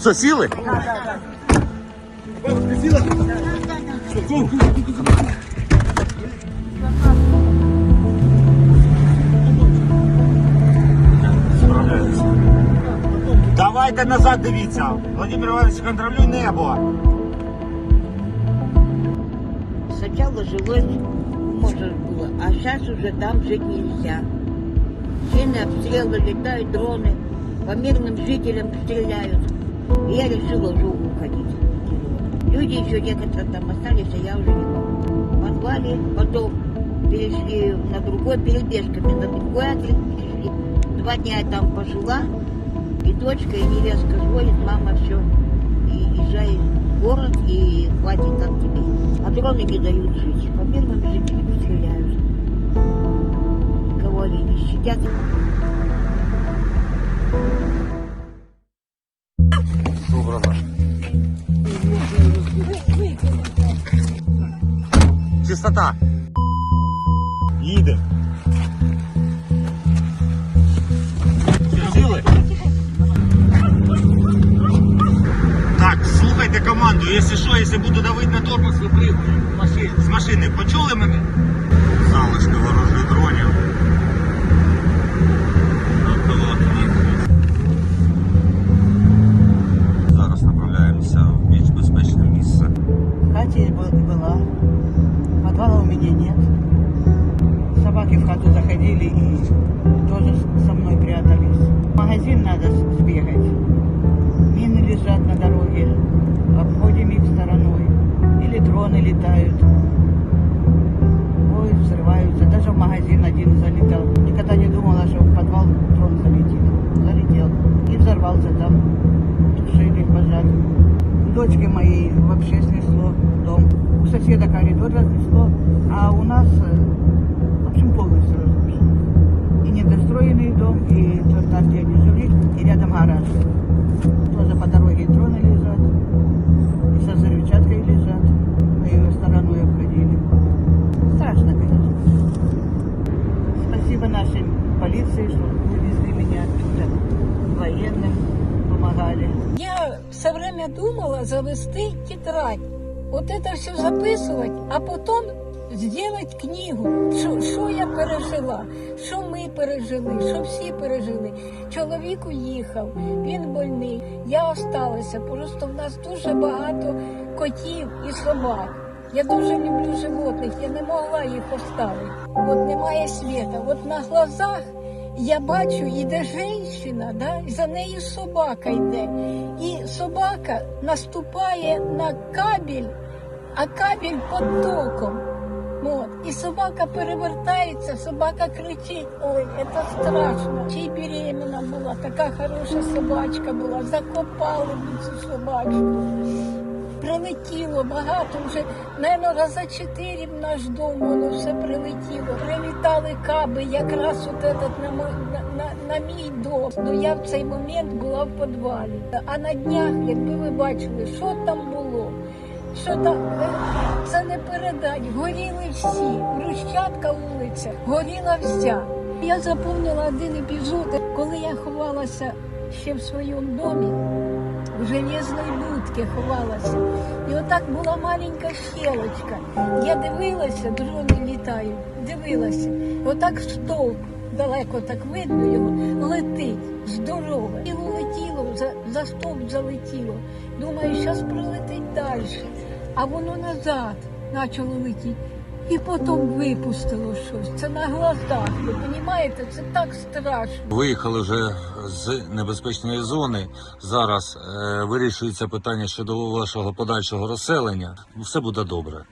Що, сіли? Справляюся. Давайте назад дивіться. Владимир Іванович, контролюй небо. Сначала жилось, можно было, а сейчас уже там жить нельзя. Сильные обстрелы, летают дроны, по мирным жителям стреляют. И я решила уже уходить. Люди еще некоторые там остались, а я уже не могу. В подвале, потом перешли на другой, перебежками на другой адрес перешли. Два дня я там пожила, и дочка, и невестка звонит, мама, все, и езжай в город, и хватит от тебе. А дроны не дают жить. По мирным жителям стреляют. Никого они не щадят. Чистота. Їде. Так, слухайте команду. Якщо що, якщо буду давити на тормоз, ви пригайте з машини. Почули мене? Залишки ворожих дронів. Зараз направляємося в більш безпечне місце. В хате был- подвала у меня нет. Собаки в хату заходили и тоже со мной прятались. В магазин надо сбегать. Мины лежат на дороге, обходим их стороной. Или дроны летают. Ой, взрываются. Даже в магазин один залетел. Никогда не думала, что в подвал дрон залетит. Залетел. И взорвался там. Тушили пожар. Дочке моей дом. У соседа коридор разнесло, а у нас, э, в общем, полностью разрушено. И недостроенный дом, и тот там, где они жили, и рядом гараж. Тоже по дороге дроны лежат, и со взрывчаткой лежат. Мы ее стороной обходили. Страшно, конечно. Спасибо нашей полиции, что вывезли меня оттуда. Военным помогали. Я все время думала завести тетрадь. Вот это все записывать, а потом сделать книгу, що, що я пережила, що ми пережили, що всі пережили. Чоловік уїхав, він больний, я осталася. Просто в нас дуже багато котів і собак. Я дуже люблю животних, я не могла їх оставити. От немає світа. От на глазах я бачу, іде жінка, да, за нею собака йде. І собака наступає на кабель, а кабель під током. От. І собака перевертається, собака кричить, ой, це страшно. Чи беременна була, така хороша собачка була, закопали цю собачку. Прилетіло багато, вже, мабуть, раза чотири в наш дом воно все прилетіло. Прилітали каби якраз от этот на, на, на, на мій дом. Ну я в цей момент була в підвалі. А на днях, якби ви бачили, що там було, що там, е, це не передать. Горіли всі. Брущатка вулиця, горіла вся. Я запомнила один епізод, коли я ховалася ще в своєму домі в железной будке ховалася. І отак була маленька щелочка. Я дивилася, дрони літають, дивилася. Отак стовп, далеко так видно його, летить здорово. Тіло летіло, за, за стовп залетіло. Думаю, зараз прилетить далі. А воно назад почало летіти. І потім випустило щось. Це на глазах. Ви розумієте, це так страшно. Виїхали вже з небезпечної зони. Зараз е, вирішується питання щодо вашого подальшого розселення. Все буде добре.